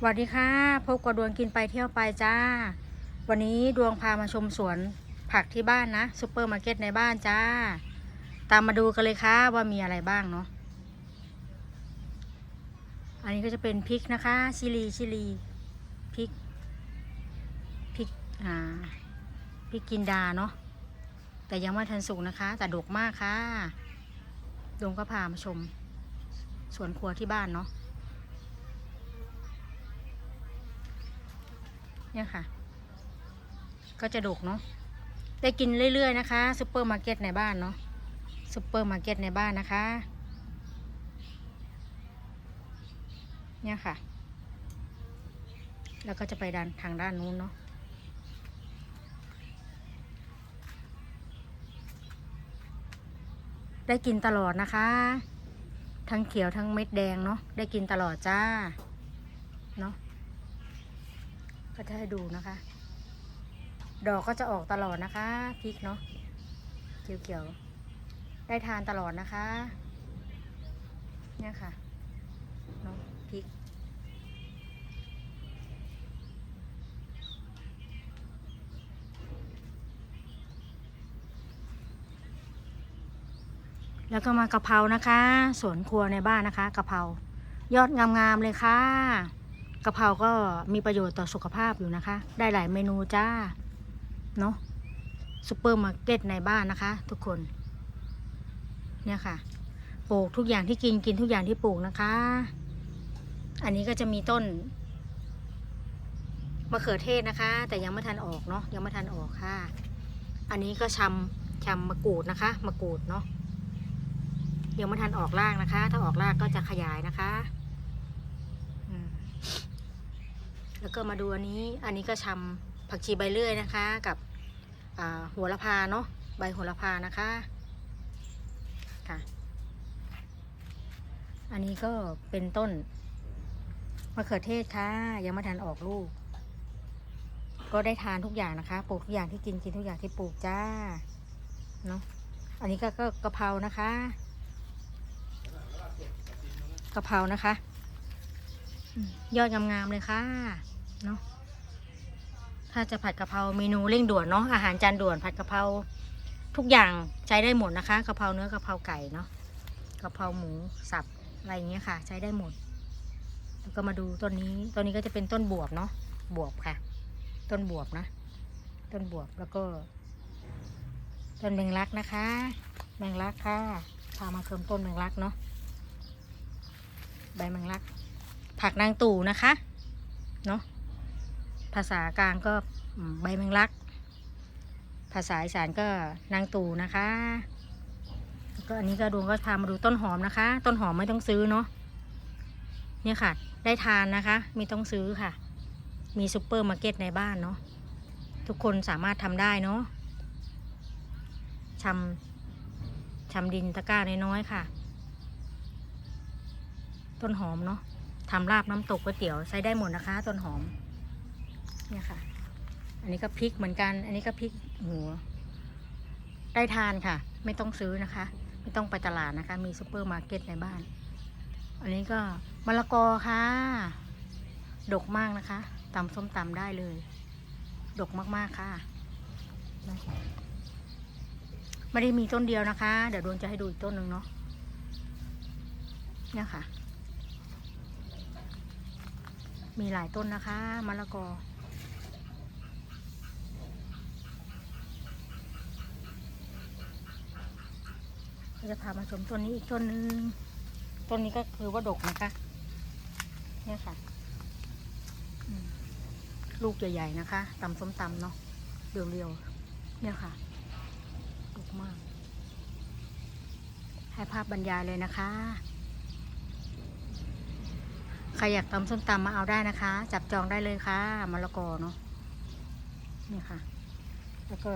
สวัสดีค่ะพบกับดวงกินไปเที่ยวไปจ้า วันนี้ดวงพามาชมสวนผักที่บ้านนะซูเปอร์มาร์เก็ตในบ้านจ้า ตามมาดูกันเลยค่ะว่ามีอะไรบ้างเนาะอันนี้ก็จะเป็นพริกนะคะ ชิลีชิลีพริกพริกอ่าพริกกินดาเนาะแต่ยังไม่ทันสุกนะคะ แต่ดกมากค่ะดวงก็พามาชมสวนครัวที่บ้านเนาะ เนี่ยค่ะ ก็จะดกเนาะได้กินเรื่อย ๆ นะคะซูเปอร์มาร์เก็ตในบ้านเนาะซูเปอร์มาร์เก็ตในบ้านนะคะ เนี่ยค่ะ แล้วก็จะไปด้านทางด้านนู้นเนาะได้กินตลอดนะคะ ทั้งเขียวทั้งเม็ดแดงเนาะได้กินตลอดจ้าเนาะ ก็จะให้ดูนะคะ ดอกก็จะออกตลอดนะคะพริกเนาะเขียวๆได้ทานตลอดนะคะ เนี่ยค่ะเนาะพริกแล้วก็มากะเพรานะคะ สวนครัวในบ้านนะคะกะเพรายอดงามๆเลยค่ะ กะเพราก็มีประโยชน์ต่อสุขภาพอยู่นะคะ ได้หลายเมนูจ้า เนาะซูเปอร์มาร์เก็ตในบ้านนะคะ ทุกคน เนี่ยค่ะ ปลูกทุกอย่างที่กินกินทุกอย่างที่ปลูกนะคะ อันนี้ก็จะมีต้นมะเขือเทศนะคะ แต่ยังไม่ทันออกเนาะยังไม่ทันออกค่ะ อันนี้ก็ชำชำมะกรูดนะคะมะกรูดเนาะยังไม่ทันออกรากนะคะ ถ้าออกรากก็จะขยายนะคะอืม แล้วก็มาดูอันนี้ อันนี้ก็ชำผักชีใบเลื่อยนะคะ กับหัวละพาเนาะ ใบหัวละพานะคะ ค่ะ อันนี้ก็เป็นต้นมะเขือเทศค่ะ ยังไม่ทันออกลูก ก็ได้ทานทุกอย่างนะคะ ปลูกทุกอย่างที่กินกินทุกอย่างที่ปลูกจ้า เนาะ อันนี้ก็ก็กะเพรานะคะกะเพรานะคะ ยอดงามๆเลยค่ะ เนาะถ้าจะผัดกะเพราเมนูเร่งด่วนเนาะอาหารจานด่วนผัดกะเพราทุกอย่างใช้ได้หมดนะคะกะเพราเนื้อกะเพราไก่เนาะกะเพราหมูสับอะไรอย่างเงี้ยค่ะ ใช้ได้หมด แล้วก็มาดูต้นนี้ต้นนี้ก็จะเป็นต้นบวบเนาะบวบค่ะ ต้นบวบนะ ต้นบวบแล้วก็ ต้นแมงลักนะคะ แมงลักค่ะพามาเคิมต้นแมงลักเนาะใบแมงลัก ผักนางตู่นะคะ เนาะ ภาษากลางก็ใบแมงลัก ภาษาอีสานก็นางตู่นะคะก็อันนี้ก็ดวงก็พามาดูต้นหอมนะคะ ต้นหอมไม่ต้องซื้อเนาะเนี่ยค่ะ ได้ทานนะคะ ไม่ต้องซื้อค่ะ มีซูเปอร์มาร์เก็ตในบ้านเนาะทุกคนสามารถทำได้เนาะชำชำดินตะกร้าน้อยๆค่ะ ต้นหอมเนาะทำลาบน้ำตกก๋วยเตี๋ยวใช้ได้หมดนะคะ ต้นหอม เนี่ยค่ะ อันนี้ก็พริกเหมือนกัน อันนี้ก็พริกหัวได้ทานค่ะ ไม่ต้องซื้อนะคะ ไม่ต้องไปตลาดนะคะ มีซูเปอร์มาร์เก็ตในบ้าน อันนี้ก็มะละกอค่ะ ดกมากนะคะตำส้มตำได้เลย ดกมากๆค่ะนะไม่ได้มีต้นเดียวนะคะ เดี๋ยวดวงจะให้ดูอีกต้นหนึ่งเนาะเนี่ยค่ะ มีหลายต้นนะคะมะละกอ จะพามาชมต้นนี้อีกต้นนึงต้นนี้ก็คือว่าดกนะคะ เนี่ยค่ะ ลูกใหญ่ๆนะคะตำส้มตำเนาะเรียวๆ เนี่ยค่ะดกมาก ให้ภาพบรรยายเลยนะคะ ใครอยากตำส้มตำมาเอาได้นะคะ จับจองได้เลยค่ะมะละกอเนาะเนี่ยค่ะ แล้วก็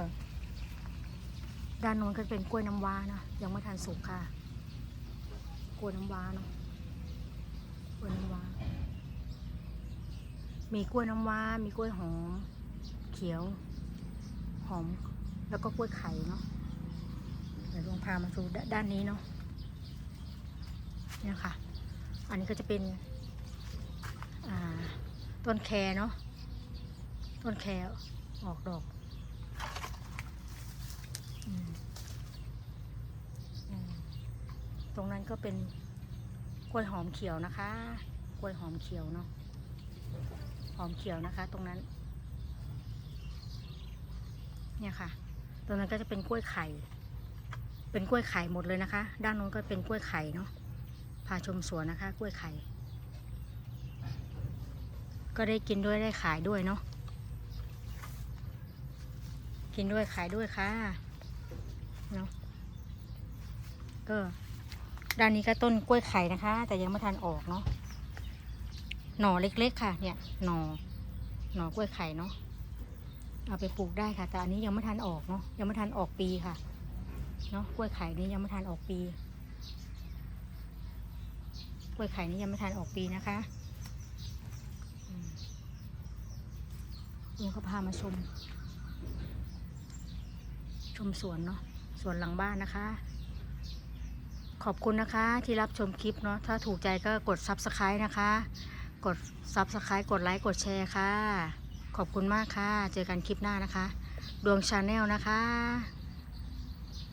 ด้านโน้นก็เป็นกล้วยน้ำว้านะยังไม่ทันสุกค่ะ กล้วยน้ำว้าเนาะกล้วยน้ำว้า มีกล้วยน้ำว้า มีกล้วยหอม เขียว หอม แล้วก็กล้วยไข่เนาะเดี๋ยวลองพามาดูด้านนี้เนาะเนี่ยค่ะ อันนี้ก็จะเป็นต้นแคเนาะต้นแคออกดอก ตรงนั้นก็เป็นกล้วยหอมเขียวนะคะ กล้วยหอมเขียวเนาะ หอมเขียวนะคะ ตรงนั้น เนี่ยค่ะ ตรงนั้นก็จะเป็นกล้วยไข่ เป็นกล้วยไข่หมดเลยนะคะ ด้านโน้นก็เป็นกล้วยไข่เนาะ พาชมสวนนะคะ กล้วยไข่ ก็ได้กินด้วยได้ขายด้วยเนาะ กินด้วยขายด้วยค่ะ เนาะก็ด้านนี้ก็ต้นกล้วยไข่นะคะ แต่ยังไม่ทันออกเนาะหน่อเล็ก ๆ ค่ะ เนี่ยหน่อหน่อกล้วยไข่เนาะเอาไปปลูกได้ค่ะ แต่อันนี้ยังไม่ทันออกเนาะยังไม่ทันออกปีค่ะเนาะกล้วยไข่นี้ยังไม่ทันออกปีกล้วยไข่นี้ยังไม่ทันออกปีนะคะอืมลุงก็พามาชม ชมสวนเนาะ สวนหลังบ้านนะคะ ขอบคุณนะคะที่รับชมคลิปเนาะถ้าถูกใจก็กด subscribe นะคะ กด subscribe กดไลค์กดแชร์ค่ะ ขอบคุณมากค่ะ เจอกันคลิปหน้านะคะ ดวงชาแนลนะคะ